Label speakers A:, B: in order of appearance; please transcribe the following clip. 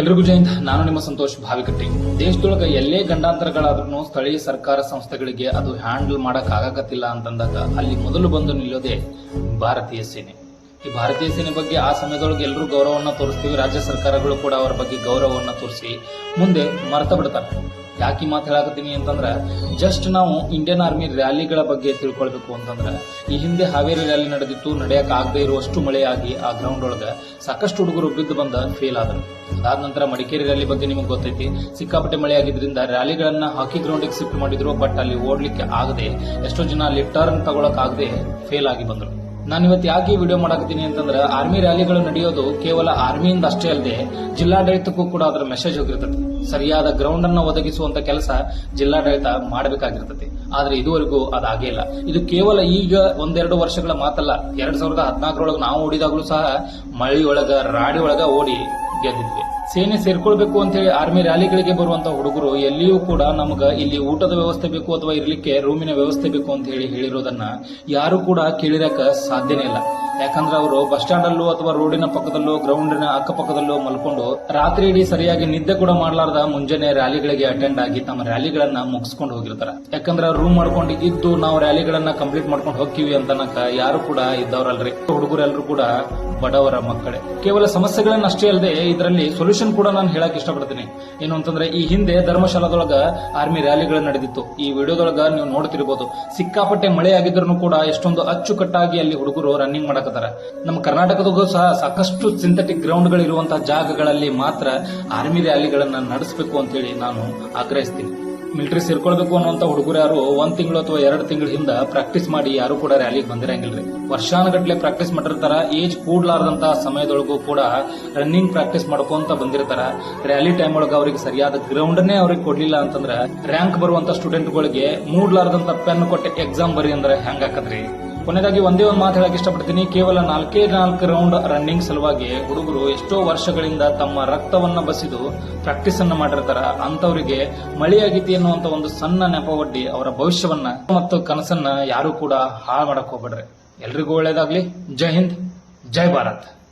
A: ಎಲ್ರಿಗೂ ಜಯಂತ್ ನಾನು ನಿಮ್ಮ ಸಂತೋಷ್ ಭಾವಿಕಟ್ಟಿ. ದೇಶದೊಳಗ ಎಲ್ಲೇ ಗಂಡಾಂತರಗಳಾದ್ರೂ ಸ್ಥಳೀಯ ಸರ್ಕಾರ ಸಂಸ್ಥೆಗಳಿಗೆ ಅದು ಹ್ಯಾಂಡಲ್ ಮಾಡಕ್ ಆಗಕತ್ತಿಲ್ಲ ಅಂತಂದಾಗ ಅಲ್ಲಿ ಮೊದಲು ಬಂದು ನಿಲ್ಲೋದೇ ಭಾರತೀಯ ಸೇನೆ. ಈ ಭಾರತೀಯ ಸೇನೆ ಬಗ್ಗೆ ಆ ಸಮಯದೊಳಗೆ ಎಲ್ಲರೂ ಗೌರವವನ್ನ ತೋರಿಸ್ತೀವಿ, ರಾಜ್ಯ ಸರ್ಕಾರಗಳು ಕೂಡ ಅವರ ಬಗ್ಗೆ ಗೌರವವನ್ನ ತೋರಿಸಿ ಮುಂದೆ ಮರೆತ ಬಿಡ್ತಾರೆ. ಯಾಕೆ ಮಾತು ಹೇಳಕತ್ತೀನಿ ಅಂತಂದ್ರೆ ಜಸ್ಟ್ ನಾವು ಇಂಡಿಯನ್ ಆರ್ಮಿ ರ್ಯಾಲಿಗಳ ಬಗ್ಗೆ ತಿಳ್ಕೊಳ್ಬೇಕು ಅಂತಂದ್ರೆ, ಈ ಹಿಂದೆ ಹಾವೇರಿ ರ್ಯಾಲಿ ನಡೆದಿತ್ತು ನಡೆಯಕ್ಕೆ ಆಗದೆ ಇರುವಷ್ಟು ಮಳೆಯಾಗಿ ಆ ಗ್ರೌಂಡ್ ಒಳಗೆ ಸಾಕಷ್ಟು ಹುಡುಗರು ಬಿದ್ದು ಬಂದ ಫೇಲ್ ಆದರು. ಅದಾದ ನಂತರ ಮಡಿಕೇರಿ ರ್ಯಾಲಿ ಬಗ್ಗೆ ನಿಮಗೆ ಗೊತ್ತೈತಿ. ಸಿಕ್ಕಾಪಟ್ಟೆ ಮಳೆ ಆಗಿದ್ರಿಂದ ರ್ಯಾಲಿಗಳನ್ನ ಹಾಕಿ ಗ್ರೌಂಡಿಗೆ ಶಿಫ್ಟ್ ಮಾಡಿದ್ರು ಬಟ್ ಅಲ್ಲಿ ಓಡ್ಲಿಕ್ಕೆ ಆಗದೆ, ಎಷ್ಟೋ ಜನ ಅಲ್ಲಿ ಟರ್ನ್ ತಗೊಳಕ್ ಆಗದೆ ಫೇಲ್ ಆಗಿ ಬಂದ್ರು. ನಾನು ಇವತ್ತು ಯಾಕೆ ವಿಡಿಯೋ ಮಾಡಕತ್ತೀನಿ ಅಂತಂದ್ರೆ ಆರ್ಮಿ ರ್ಯಾಲಿಗಳು ನಡೆಯೋದು ಕೇವಲ ಆರ್ಮಿಯಿಂದ ಅಷ್ಟೇ ಅಲ್ಲದೆ ಜಿಲ್ಲಾಡಳಿತಕ್ಕೂ ಕೂಡ ಅದರ ಮೆಸೇಜ್ ಹೋಗಿರ್ತದೆ. ಸರಿಯಾದ ಗ್ರೌಂಡ್ ಅನ್ನ ಒದಗಿಸುವಂತ ಕೆಲಸ ಜಿಲ್ಲಾಡಳಿತ ಮಾಡಬೇಕಾಗಿರ್ತದೆ. ಆದ್ರೆ ಇದುವರೆಗೂ ಅದಾಗೇ ಇಲ್ಲ. ಇದು ಕೇವಲ ಈಗ ಒಂದೆರಡು ವರ್ಷಗಳ ಮಾತಲ್ಲ, ಎರಡ್ ಸಾವಿರದ ಹದಿನಾಲ್ಕರೊಳಗೆ ನಾವು ಓಡಿದಾಗಲೂ ಸಹ ಮಳೆಯೊಳಗ ರಾಡಿ ಒಳಗ ಓಡಿ ಗೆದ್ದಿದ್ವಿ. ಸೇನೆ ಸೇರ್ಕೊಳ್ಬೇಕು ಅಂತ ಹೇಳಿ ಆರ್ಮಿ ರ್ಯಾಲಿಗಳಿಗೆ ಬರುವಂತ ಹುಡುಗರು ಎಲ್ಲಿಯೂ ಕೂಡ ನಮಗ ಇಲ್ಲಿ ಊಟದ ವ್ಯವಸ್ಥೆ ಬೇಕು ಅಥವಾ ಇರಲಿಕ್ಕೆ ರೂಮಿನ ವ್ಯವಸ್ಥೆ ಬೇಕು ಅಂತ ಹೇಳಿ ಹೇಳಿರೋದನ್ನ ಯಾರು ಕೂಡ ಕೇಳಿರಕ ಸಾಧ್ಯನೇ ಇಲ್ಲ. ಯಾಕಂದ್ರೆ ಅವರು ಬಸ್ ಸ್ಟ್ಯಾಂಡ್ ಅಲ್ಲೂ ಅಥವಾ ರೋಡಿನ ಪಕ್ಕದಲ್ಲೂ ಗ್ರೌಂಡಿನ ಅಕ್ಕಪಕ್ಕದಲ್ಲೂ ಮಲ್ಕೊಂಡು ರಾತ್ರಿ ಇಡೀ ಸರಿಯಾಗಿ ನಿದ್ದೆ ಕೂಡ ಮಾಡಲಾರ್ದ ಮುಂಜಾನೆ ರ್ಯಾಲಿಗಳಿಗೆ ಅಟೆಂಡ್ ಆಗಿ ತಮ್ಮ ರ್ಯಾಲಿಗಳನ್ನ ಮುಗಿಸ್ಕೊಂಡು ಹೋಗಿರ್ತಾರೆ. ಯಾಕಂದ್ರೆ ರೂಮ್ ಮಾಡ್ಕೊಂಡು ಇದ್ದು ನಾವು ರ್ಯಾಲಿಗಳನ್ನ ಕಂಪ್ಲೀಟ್ ಮಾಡ್ಕೊಂಡು ಹೋಗ್ತೀವಿ ಅಂತನಕ ಯಾರು ಕೂಡ ಇದ್ದವರಲ್ರಿ. ಹುಡುಗರೆಲ್ಲರೂ ಕೂಡ ಬಡವರ ಮಕ್ಕಳೇ. ಕೇವಲ ಸಮಸ್ಯೆಗಳನ್ನ ಅಷ್ಟೇ ಅಲ್ಲದೆ ಇದರಲ್ಲಿ ಸೊಲ್ಯೂಷನ್ ಕೂಡ ನಾನು ಹೇಳಕ್ ಇಷ್ಟಪಡ್ತೀನಿ. ಏನು ಅಂತಂದ್ರೆ ಈ ಹಿಂದೆ ಧರ್ಮಶಾಲಾದೊಳಗ ಆರ್ಮಿ ರ್ಯಾಲಿಗಳು ನಡೆದಿತ್ತು. ಈ ವಿಡಿಯೋದೊಳಗ ನೀವು ನೋಡ್ತಿರ್ಬೋದು. ಸಿಕ್ಕಾಪಟ್ಟೆ ಮಳೆ ಆಗಿದ್ರು ಕೂಡ ಎಷ್ಟೊಂದು ಅಚ್ಚುಕಟ್ಟಾಗಿ ಅಲ್ಲಿ ಹುಡುಗರು ರನ್ನಿಂಗ್ ಮಾಡಕತ್ತಾರ ನಮ್ಮ ಕರ್ನಾಟಕದಾಗೂ ಸಹ ಸಾಕಷ್ಟು ಸಿಂಥೆಟಿಕ್ ಗ್ರೌಂಡ್ಗಳು ಇರುವಂತಹ ಜಾಗಗಳಲ್ಲಿ ಮಾತ್ರ ಆರ್ಮಿ ರ್ಯಾಲಿಗಳನ್ನ ನಡೆಸಬೇಕು ಅಂತ ಹೇಳಿ ನಾನು ಆಗ್ರಹಿಸ್ತೀನಿ. ಮಿಲಿಟರಿ ಸೇರ್ಕೊಳ್ಬೇಕು ಅನ್ನುವಂತ ಹುಡುಗರು ಯಾರು ಒಂದ್ ತಿಂಗಳು ಅಥವಾ ಎರಡು ತಿಂಗಳ ಹಿಂದ ಪ್ರಾಕ್ಟೀಸ್ ಮಾಡಿ ಯಾರು ಕೂಡ ರ್ಯಾಲಿಗೆ ಬಂದಿರಂಗಿಲ್ರಿ. ವರ್ಷಾನುಗಟ್ಲೆ ಪ್ರಾಕ್ಟೀಸ್ ಮಾಡಿರ್ತಾರ ಏಜ್ ಕೂಡ್ಲಾರ್ದಂತ ಸಮಯದೊಳಗೂ ಕೂಡ ರನ್ನಿಂಗ್ ಪ್ರಾಕ್ಟೀಸ್ ಮಾಡ್ಕೊಂತ ಬಂದಿರ್ತಾರ. ರ್ಯಾಲಿ ಟೈಮ್ ಒಳಗ ಅವ್ರಿಗೆ ಸರಿಯಾದ ಗ್ರೌಂಡ್ನೇ ಅವ್ರಿಗೆ ಕೊಡ್ಲಿಲ್ಲ ಅಂತಂದ್ರ ರ್ಯಾಂಕ್ ಬರುವಂತ ಸ್ಟೂಡೆಂಟ್ಗಳಿಗೆ ಮೂಡ್ಲಾರ್ದಂತ ಪೆನ್ ಕೊಟ್ಟೆ ಎಕ್ಸಾಮ್ ಬರಿ ಅಂದ್ರೆ ಹೆಂಗಾಕತ್ರಿ? ಕೊನೆಯದಾಗಿ ಒಂದೇ ಒಂದು ಮಾತು ಹೇಳಕ್ಕೆ ಇಷ್ಟಪಡ್ತೀನಿ. ಕೇವಲ ನಾಲ್ಕೇ ನಾಲ್ಕು ರೌಂಡ್ ರನ್ನಿಂಗ್ ಸಲುವಾಗಿ ಹುಡುಗರು ಎಷ್ಟೋ ವರ್ಷಗಳಿಂದ ತಮ್ಮ ರಕ್ತವನ್ನ ಬಸಿದು ಪ್ರಾಕ್ಟೀಸ್ ಅನ್ನ ಮಾಡಿರ್ತಾರ. ಅಂತವರಿಗೆ ಮಳೆಯಾಗಿತಿ ಅನ್ನುವಂತ ಒಂದು ಸಣ್ಣ ನೆಪ ಒಡ್ಡಿ ಅವರ ಭವಿಷ್ಯವನ್ನ ಮತ್ತು ಕನಸನ್ನ ಯಾರು ಕೂಡ ಹಾಳು ಮಾಡಕ್ ಹೋಗ್ಬೇಡ್ರಿ. ಎಲ್ರಿಗೂ ಒಳ್ಳೇದಾಗ್ಲಿ. ಜೈ ಹಿಂದ್. ಜೈ ಭಾರತ್.